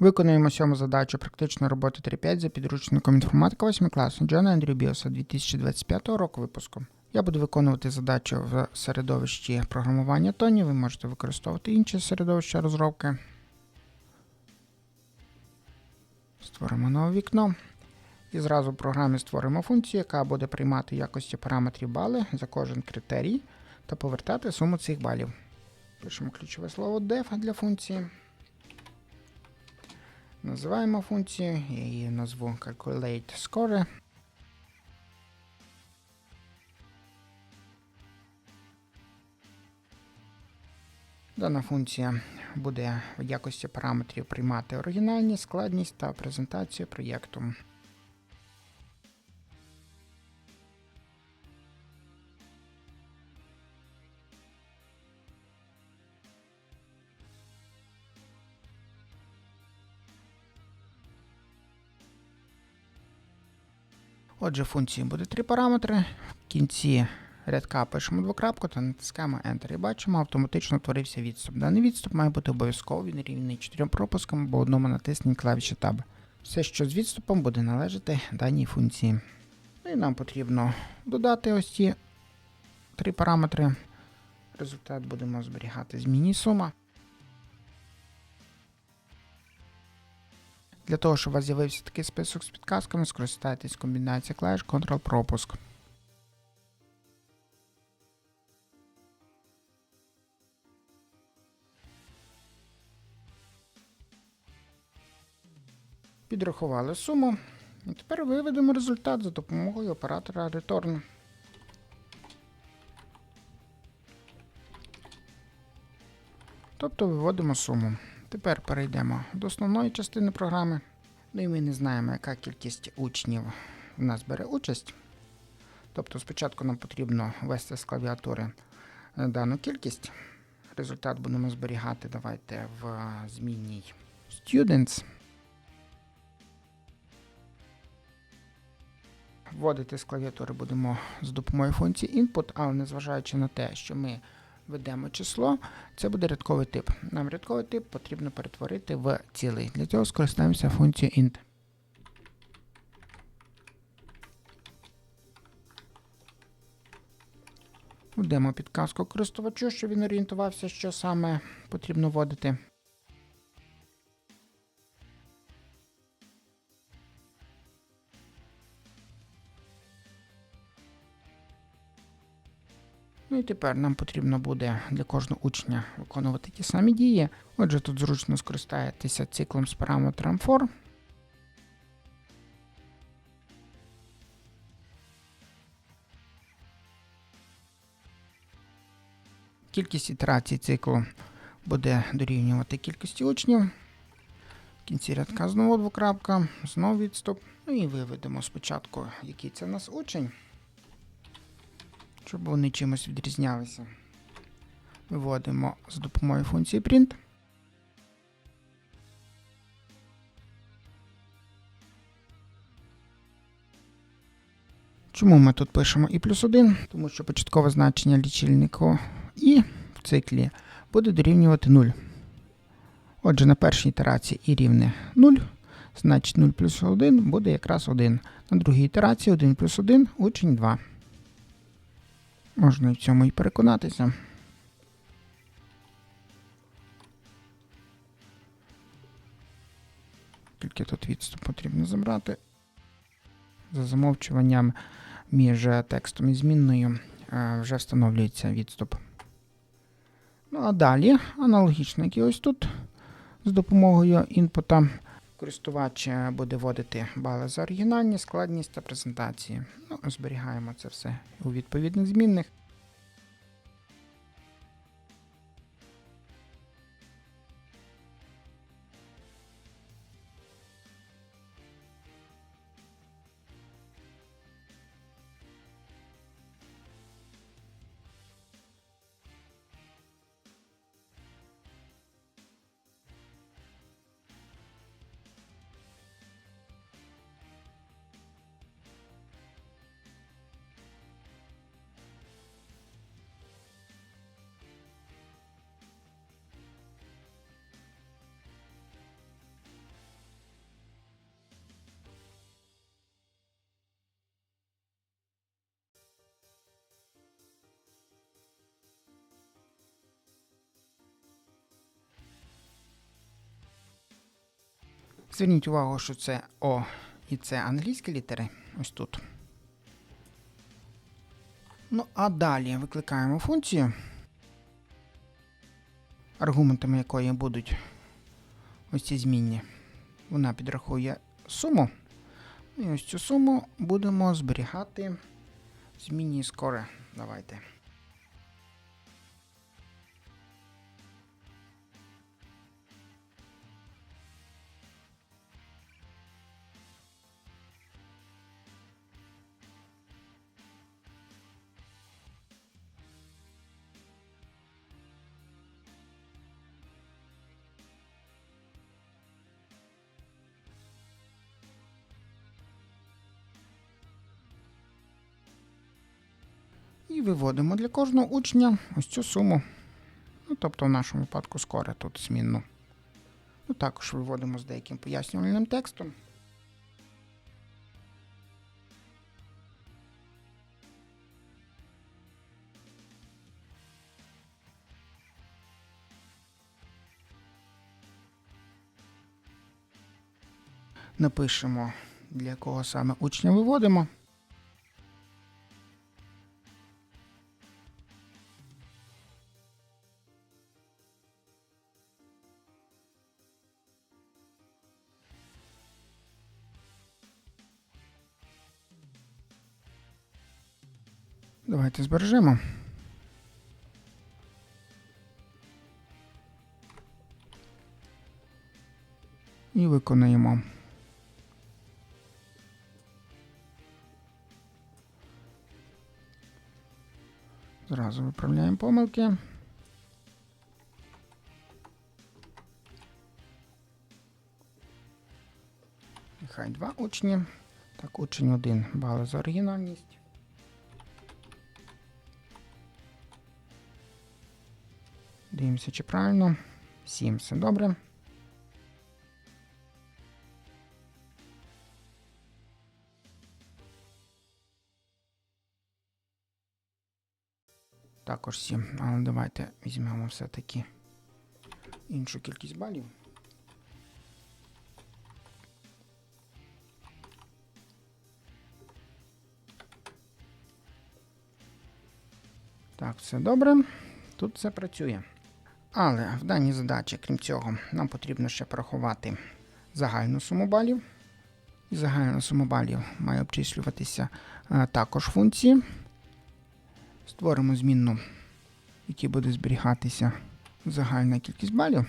Виконуємо сьому задачу практичної роботи 3.5 за підручником інформатика 8 класу Джона Андрію Біоса 2025 року випуску. Я буду виконувати задачу в середовищі програмування Тоні. Ви можете використовувати інші середовища розробки. Створимо нове вікно. І зразу в програмі створимо функцію, яка буде приймати якості параметрів бали за кожен критерій та повертати суму цих балів. Пишемо ключове слово def для функції. Називаємо функцію, я її назву Calculate Score. Дана функція буде в якості параметрів приймати оригінальність, складність та презентацію проєкту. Отже, функції буде три параметри. В кінці рядка пишемо двокрапку та натискаємо Enter. І бачимо, автоматично утворився відступ. Даний відступ має бути обов'язково він рівний чотирьом пропускам або одному натисненні клавіші Tab. Все, що з відступом буде належати даній функції. Ну і нам потрібно додати ось ці три параметри. Результат будемо зберігати змінній сума. Для того, щоб у вас з'явився такий список з підказками, скористайтесь комбінацією клавіш Ctrl-пропуск. Підрахували суму. І тепер виведемо результат за допомогою оператора Return. Тобто виводимо суму. Тепер перейдемо до основної частини програми. Ну і ми не знаємо, яка кількість учнів у нас бере участь. Тобто спочатку нам потрібно ввести з клавіатури е, дану кількість. Результат будемо зберігати. Давайте в змінній Students. Вводити з клавіатури будемо з допомогою функції input, але незважаючи на те, що ми ведемо число, це буде рядковий тип. Нам рядковий тип потрібно перетворити в цілий. Для цього скористаємося функцією int. Вдемо підказку користувачу, щоб він орієнтувався, що саме потрібно вводити. І тепер нам потрібно буде для кожного учня виконувати ті самі дії. Отже, тут зручно скористаєтеся циклом з параметром for. Кількість ітерацій циклу буде дорівнювати кількості учнів. В кінці рядка знову двокрапка, знову відступ. Ну і виведемо спочатку, який це у нас учень щоб вони чимось відрізнялися. Виводимо з допомогою функції print. Чому ми тут пишемо і плюс 1? Тому що початкове значення лічильнику і в циклі буде дорівнювати 0. Отже, на першій ітерації і рівне 0, значить 0 плюс 1 буде якраз 1. На другій ітерації 1 плюс 1 учень 2. Можна в цьому і переконатися. Тільки тут відступ потрібно забрати. За замовчуванням між текстом і змінною е, вже встановлюється відступ. Ну, а далі, аналогічно, як і ось тут, з допомогою інпута, користувач е, буде вводити бали за оригінальні, складність та презентації. Ну, Зберігаємо це все у відповідних змінних. Зверніть увагу, що це О і це англійські літери. Ось тут. Ну, а далі викликаємо функцію, аргументами якої будуть ось ці змінні. Вона підрахує суму. І ось цю суму будемо зберігати в скоре. Давайте. І виводимо для кожного учня ось цю суму. Ну, тобто в нашому випадку скоре тут змінну. Ну, також виводимо з деяким пояснювальним текстом. Напишемо, для якого саме учня виводимо. Давайте збережемо. І виконаємо. Зразу виправляємо помилки. Нехай два учні. Так, учень один бали за оригінальність. Дивимося, чи правильно. 7, все добре. Також 7. Але давайте візьмемо все-таки іншу кількість балів. Так, все добре. Тут все працює. Але в даній задачі, крім цього, нам потрібно ще порахувати загальну суму балів. І загальна сума балів має обчислюватися також функції. Створимо змінну, в якій буде зберігатися загальна кількість балів.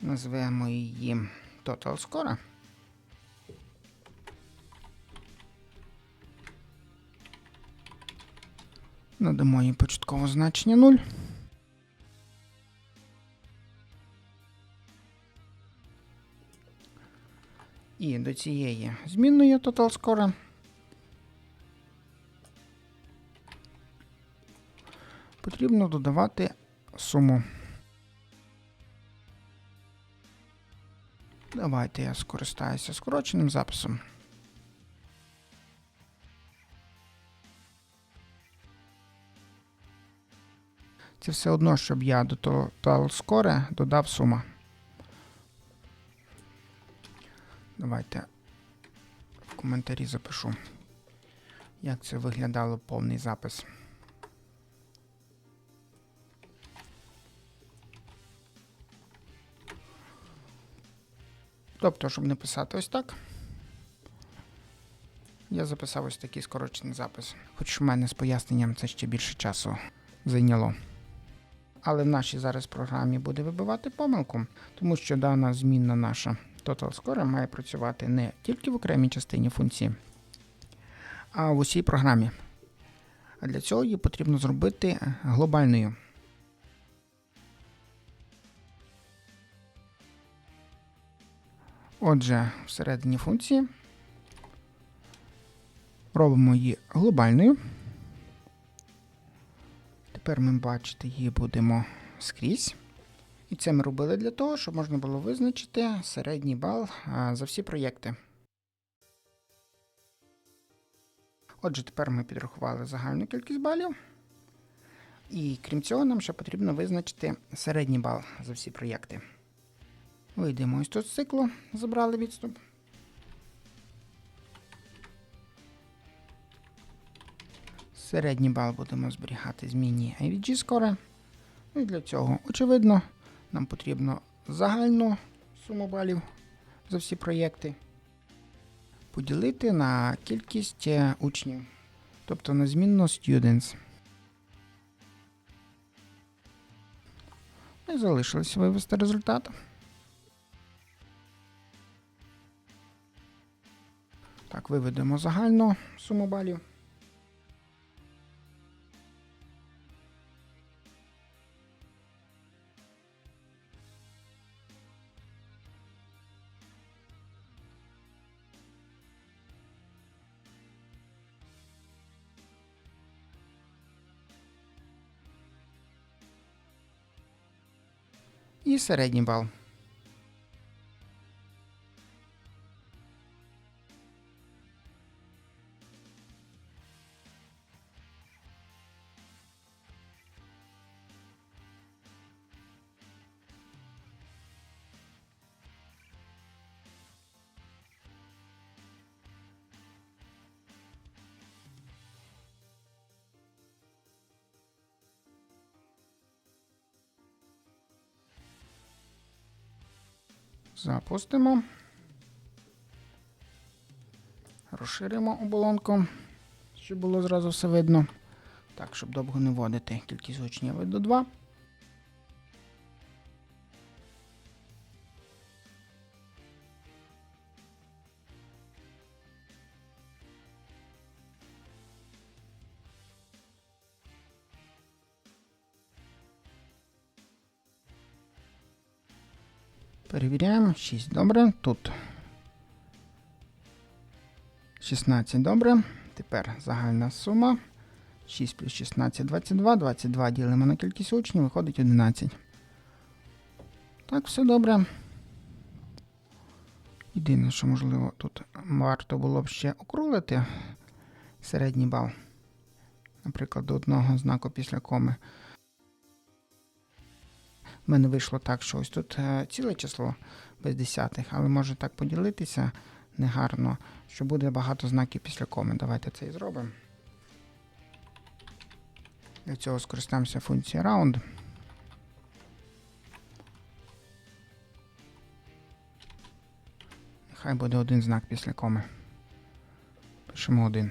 Назвемо її Total Надамо їй початкове значення 0. І до цієї змінної Total Score потрібно додавати суму. Давайте я скористаюся скороченим записом. Це все одно, щоб я до Total Score додав сума. Давайте в коментарі запишу, як це виглядало повний запис. Тобто, щоб не писати ось так, я записав ось такий скорочений запис. Хоч в мене з поясненням це ще більше часу зайняло. Але в нашій зараз програмі буде вибивати помилку, тому що дана змінна наша Total Score має працювати не тільки в окремій частині функції, а в усій програмі. А для цього її потрібно зробити глобальною. Отже, всередині функції робимо її глобальною. Тепер ми бачити її будемо скрізь. І це ми робили для того, щоб можна було визначити середній бал за всі проєкти. Отже, тепер ми підрахували загальну кількість балів. І крім цього, нам ще потрібно визначити середній бал за всі проєкти. Вийдемо ось тут з циклу, забрали відступ. Середній бал будемо зберігати змінні IVG. Ну і для цього, очевидно, нам потрібно загальну суму балів за всі проєкти поділити на кількість е, учнів, тобто на змінно students. І залишилось вивести результат. Так, виведемо загальну суму балів. І середній бал. Запустимо. Розширимо оболонку, щоб було зразу все видно. Так, щоб довго не вводити кількість учнів до 2. Перевіряємо. 6 добре. Тут 16 добре. Тепер загальна сума. 6 плюс 16 22. 22 ділимо на кількість учнів, виходить 11. Так, все добре. Єдине, що можливо тут варто було б ще округлити середній бал. Наприклад, до одного знаку після коми. У мене вийшло так, що ось тут е, ціле число без десятих, але може так поділитися негарно, що буде багато знаків після коми. Давайте це і зробимо. Для цього скористаємося функцією round. Нехай буде один знак після коми. Пишемо один.